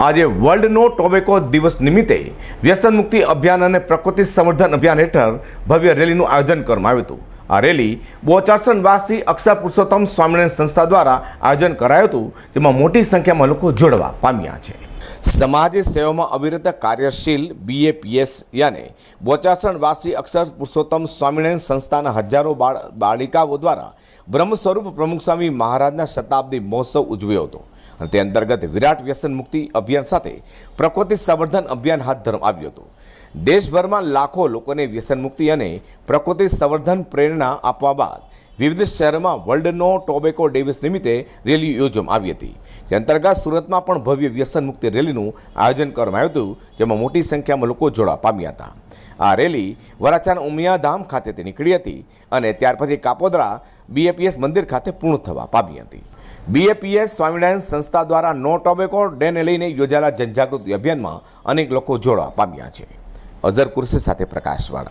આજે વર્લ્ડનો ટોબેકો દિવસ નિમિત્તે વ્યસન મુક્તિ અભિયાન અને પ્રકૃતિ સંવર્ધન અભિયાન હેઠળ ભવ્ય રેલીનું આયોજન કરવામાં આવ્યું હતું. આ રેલી બોચારસન વાસી અક્ષર પુરુષોત્તમ સ્વામિનારાયણ સંસ્થા દ્વારા આયોજન કરાયું હતું, જેમાં મોટી સંખ્યામાં લોકો જોડવા પામ્યા છે. સમાજ સેવામાં અવિરત કાર્યશીલ બીએપીએસ યાને બોચાસણ વાસી અક્ષર પુરુષોત્તમ સ્વામિનારાયણ સંસ્થાના હજારો બાળ બાળિકાઓ દ્વારા બ્રહ્મ સ્વરૂપ પ્રમુખ સ્વામી મહારાજના શતાબ્દી મહોત્સવ ઉજવ્યો હતો. અને તે અંતર્ગત વિરાટ વ્યસન મુક્તિ અભિયાન સાથે પ્રકૃતિ સંવર્ધન અભિયાન હાથ ધરવામાં આવ્યું હતું. દેશભરમાં લાખો લોકોને વ્યસન મુક્તિ અને પ્રકૃતિ સંવર્ધન પ્રેરણા આપવા બાદ વિવિધ શહેરોમાં વર્લ્ડનો ટોબેકો ડેવિસ નિમિત્તે રેલી યોજવામાં આવી હતી. જે અંતર્ગત સુરતમાં પણ ભવ્ય વ્યસન મુક્તિ રેલીનું આયોજન કરવામાં આવ્યું હતું, જેમાં મોટી સંખ્યામાં લોકો જોડા પામ્યા હતા. આ રેલી વરાછાના ઉમિયાધામ ખાતેથી નીકળી હતી અને ત્યાર પછી કાપોદરા બીએપીએસ મંદિર ખાતે પૂર્ણ થવા પામી હતી. બીએપીએસ સ્વામિનારાયણ સંસ્થા દ્વારા નો ટોબેકો ડેને લઈને યોજાયેલા જનજાગૃતિ અભિયાનમાં અનેક લોકો જોડવા પામ્યા છે. અઝર કુર્સી સાથે પ્રકાશવાળા